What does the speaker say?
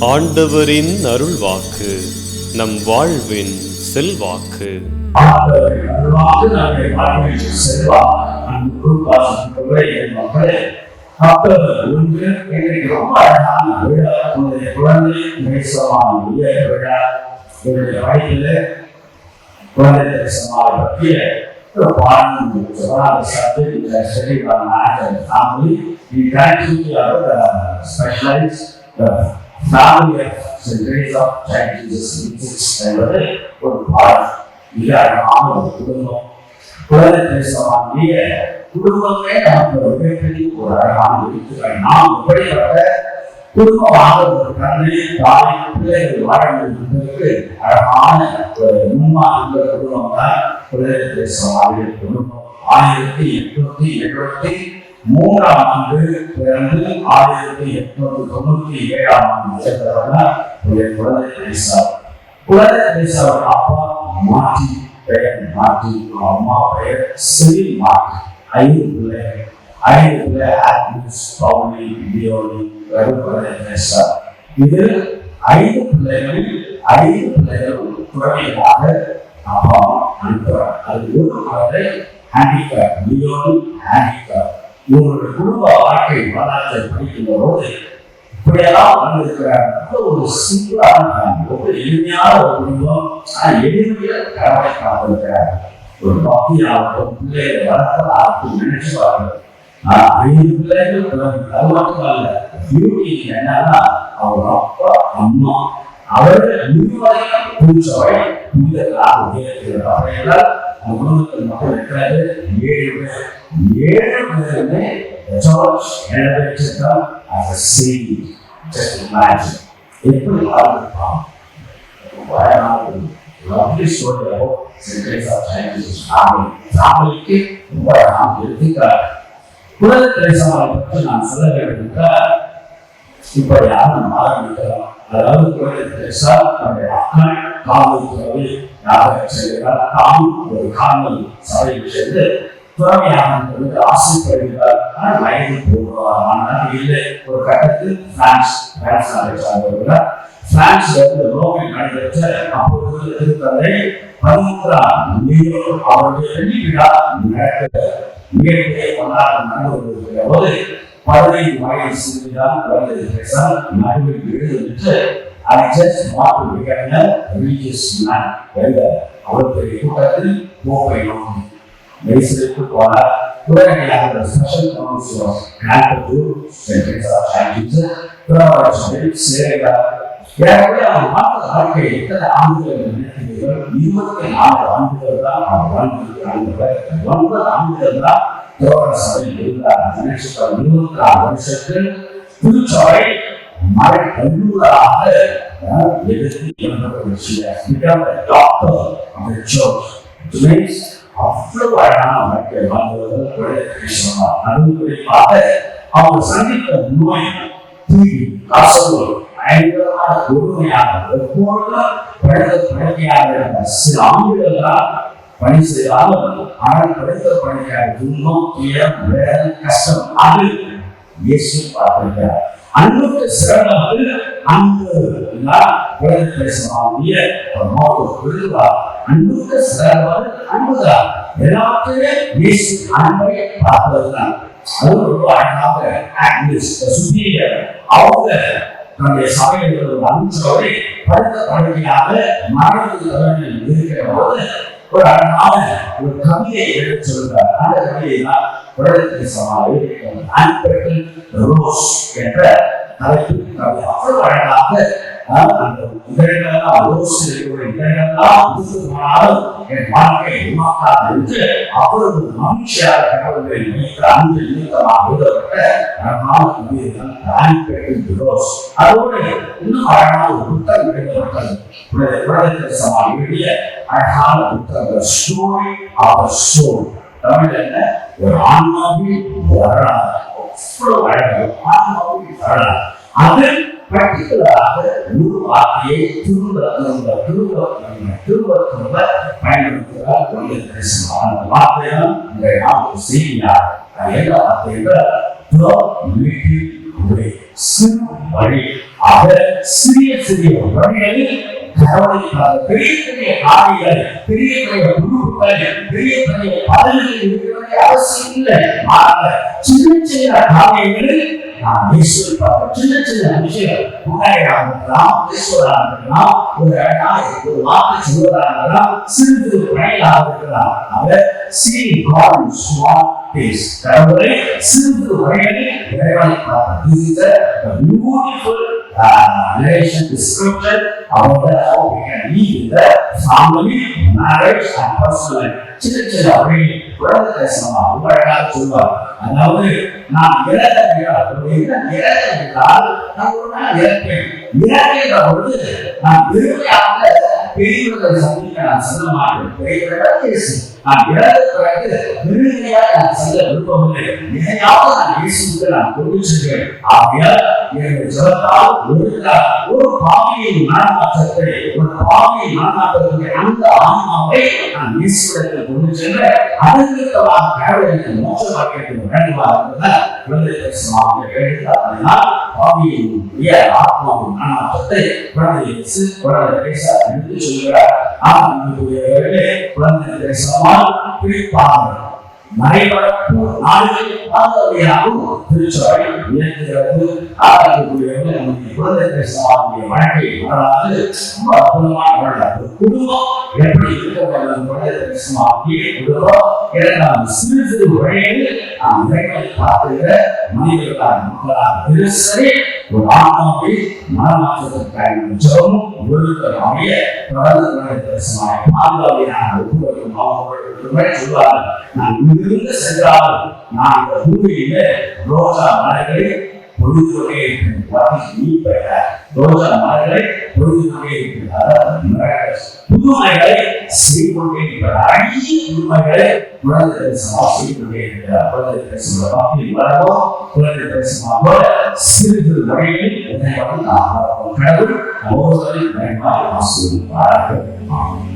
ஆண்டவரின் அருள் வாக்கு நம் வாழ்வின் செல்வாக்கு. ஆண்டவரின் அருள்வாக்கு நம்மை we the of Jesus என்பது ஒரு பாடம் மிக அழகான ஒரு குடும்பம். குழந்தை தேசமாகிய குடும்பமே நமக்கு ஒரு மிகப்பெரிய ஒரு அழகான இருக்கிறார் நாம் எப்படிப்பட்ட குடும்பமாக ஒரு பிள்ளைகள் வாழ அழகான ஒரு முன்மாதிரி குடும்பம் தான் குழந்தை குடும்பம். ஆயிரத்தி எட்நூத்தி எழுபத்தி மூன்றாம் ஆண்டு பிறந்து ஆயிரத்தி எட்நூத்தி தொண்ணூத்தி ஏழாம் ஆண்டு சேர்ந்தவர்கள் குழந்தை தேசா குழந்தை தேசாவோட அப்பா மாற்றி பெயர் மாற்றி அம்மா பெயர் சிறி மாற்றி ஐந்து பிள்ளை ஐந்து பிள்ளை ஆக்டிவ்ஸ் பவுனி பியோனி குழந்தை தேசா இது ஐந்து பிள்ளைகள் ஐந்து பிள்ளைகள் குழந்தைகளாக அப்பா அனுப்புறார் அது ஒரு குழந்தை ஹேண்டிகேப் பியோனி ஹேண்டிகேப் இவங்களுடைய குடும்ப வாழ்க்கை வரலாற்றை படிக்கின்ற போது இப்படியெல்லாம் வந்திருக்கிறார் ஒரு சிம்பிளான ஒரு எளிமையான ஒரு குடும்பம் ஆனா எளிமையில கடவுளை காத்திருக்கிறார் ஒரு பக்தியாகட்டும் பிள்ளைகளை வளர்ப்பதாகட்டும் நினைச்சு பாருங்கள் ஐந்து பிள்ளைகள் அது மட்டும் அல்ல பியூட்டி என்னன்னா அவங்க அப்பா அம்மா அவர்கள் முழுவதையும் பூச்சவை புனிதர்களாக உயர்த்துகிறார் அவையெல்லாம் அந்த குடும்பத்தில் மக்கள் இருக்கிறது ஏழு பேர் ஏழு பேருமே ஜார்ஜ் எழுதிச்சிருக்கான் as a seed. Just imagine. எப்படி வாழ்ந்துருப்பான்? வயநாடு lovely story ரொம்ப நாம் எடுத்துக்கிறார். குழந்தை தேசமாவை பற்றி நான் சொல்ல வேண்டும் என்றால் இப்படி யாரும் ஆரம்பிக்கலாம் அதாவது குழந்தை தேசா தன்னுடைய ஒரு காவல் சபையில் சேர்ந்து திறமையானது ஆசைப்படுகிறார் ஆனால் வயது போடுவார் ஆனால் இல்லை ஒரு கட்டத்தில் பிரான்ஸ் பிரான்ஸ் நாட்டை சார்ந்தவர்கள் பிரான்ஸ்ல ரோமில் நடைபெற்ற அப்பொழுது திருத்தந்தை பதிமூன்றாம் லியோ அவருடைய வெள்ளி விழா நடக்க நிகழ்ச்சியை கொண்டாட நடந்து போது பதினைந்து வயது சிறுமிதான் குழந்தை நடுவில் எழுதுவிட்டு I just want to become a religious man. என்ற கூட்டத்தில் போப்பை நோக்கி దయచేసి ద్వారా త్వరగా సెషన్ కౌన్సిల్ నాటకు సాధించ సేవగా ಯಾಕಂದ್ರೆ ಆ ಮಾತ್ರ ಹಾಗೆ ಇತರ ಆಂಗ್ಲಗಳ ಇವತ್ತು ನಾಲ್ಕು ಆಂಗ್ಲದ ಒಂದು ಆಂಗ್ಲದ ತೋರಣ ಸಭೆಯಿಂದ ನಕ್ಷತ್ರ ಮೂವತ್ತಾರು ವರ್ಷಕ್ಕೆ ಪುದುಚಾಯಿ ಮಳೆ ಕಣ್ಣೂರಾದ ಎದುರು ಎಂಬ ವಿಷಯ ಬೇಕಾದ ಡಾಕ್ಟರ್ ಚರ್ಚ್ அவ்வளவு அழகான வாழ்க்கை குறிப்பாக அவங்க சந்தித்த நோய் தீவி பயங்கரமான கொடுமையாக எப்பொழுதும் பழக பழகையாக சில ஆண்டுகள் பணி செய்தாலும் ஆனால் படித்த பணிக்காக துன்பம் துயரம் வேதனை கஷ்டம் அது இயேசு பார்த்திருக்கிறார் அன்புக்கு சிறந்தது அன்பு பேசமாகிய பேசக்கூடிய ஒரு நோக்கம் அன்புக்கு சிறந்தது அன்புதான். எல்லாத்தையுமே இயேசு அன்பை பார்ப்பதுதான். அது ரொம்ப அழகாக ஆக்டிவிஸ்ட் அவங்க நம்முடைய சபையில் ஒரு படுத்த படுக்கையாக மரணத்தில் இருக்கிற போது ஒரு அழகான ஒரு கவிதையை எடுத்து சொல்கிறார் அந்த கவிதை தான் குழந்தை சமாளிக்கிறது அன்பர்கள் ரோஸ் என்ற தலைப்பு. கவிதை அவ்வளவு அழகாக அந்த என் வாழ்க்கை உருவாக்காது என்று அவ்வளவு மகிழ்ச்சியாக கடவுளை நினைத்த அன்பு நிமித்தமாக எழுதப்பட்ட அழகான கவிதை தான் அன்பர்கள் அதோடு இன்னும் அழகான ஒரு புத்தகம் எழுதப்பட்டது குழந்தை சமாளி எழுதிய அழகான புத்தகம் ஸ்டோரி சோல் தமிழ் என்ன ஒரு வரலாறு அவ்வளவு அழகு வரலாறு பர்டிகுலராக ஒரு வார்த்தையை திரும்ப திரும்ப திரும்ப திரும்ப திரும்ப பயன்படுத்துகிறார் அந்த வார்த்தை தான் இந்த நாம என்ன வார்த்தை என்றால் சிறு வழி ஆக சிறிய சிறிய வழிகளில் பெரிய பெரிய காரியங்கள் பெரிய பெரிய உறுப்புகள் பெரிய பெரிய பதவிகள் இருக்க வேண்டிய அவசியம் இல்லை சின்ன சின்ன காரியங்களில் நாம் இயேசுவை பார்க்க சின்ன சின்ன விஷயம் முன்னாடியாக இருக்கலாம் ஈஸ்வராக இருக்கலாம் ஒரு நாள் ஒரு வார்த்தை சொல்வதாக இருக்கலாம் சிறிது பணியாக இருக்கலாம் அவர் see God in small things கடவுளை சிறிது வழிகளில் இறைவனை பார்க்க this is a beautiful uh, relation description about the how we can live in the family, marriage and personal life. சின்ன சின்ன வழியில் குழந்தை பேசணுமா உங்களுக்காக அதாவது நான் இறக்கிறார் இறக்கிறால் நான் ஒரு நாள் இறப்பேன் இறக்கின்ற பொழுது நான் பெருமையாக பெரியவர்களை சந்திக்க நான் செல்ல மாட்டேன் பெரியவர்கள் பேசு நான் இறந்த பிறகு பெருமையாக நான் செல்ல நான் இயேசுக்கு நான் கொண்டு செல்வேன். ஆகையால் என்னுடைய ஒரு பாவியின் மனமாற்றத்தை ஒரு பாவியின் மனமாற்றத்தை அந்த ஆன்மாவை நான் இயேசுவிடத்தில் கொண்டு சென்று அதற்காக கடவுளுக்கு மோட்ச வாக்கியத்தில் வேண்டுமா இருந்ததால் குழந்தை பேசுவாங்க எழுத்தால் பாவியின் உயர் ஆத்மாவின் மனமாற்றத்தை குழந்தை இயேசு குழந்தை பேச எடுத்து சொல்கிறார். குழந்தை பேசாமல் பிரிப்பார்கள் நடைபெறப்பு நாடுகளில் பாதுகாப்பாகவும் திருச்சபை இயக்குகிறது ஆராயக்கூடியவர்கள் நம்முடைய குழந்தை பேசக்கூடிய வாழ்க்கை வரலாறு ரொம்ப அற்புதமான வரலாறு குடும்பம் எப்படி இருக்க வேண்டும் குழந்தை பேசக்கூடிய குடும்பம் இரண்டாவது சிறு சிறு வழிகளில் நாம் இறைவனை பார்க்கிற மனிதர்களாக மக்களாக தினசரி ஒரு ஆன்மாவை மனமாற்றத்திற்கான ஒருத்தர் அமைய தொடர்ந்து குழந்தை பேசமாக ஒவ்வொருவரும் அவர்களுடைய சொல்வார்கள் நான் இங்கிருந்து சென்றால் நான் இந்த பூமியில ரோஜா மலர்களை பொழுது கொண்டே ரோஜா மலர்களை பொழுது கொண்டே புதுமைகளை செய்து கொண்டே இருக்கிறார் அழகிய புதுமைகளை குழந்தை பேசமாக செய்து கொண்டே இருக்கிறார் குழந்தை பேசுகிற பாப்பில் குழந்தை பேசுமா சிறு சிறு கடவுள் ஆசிரியர்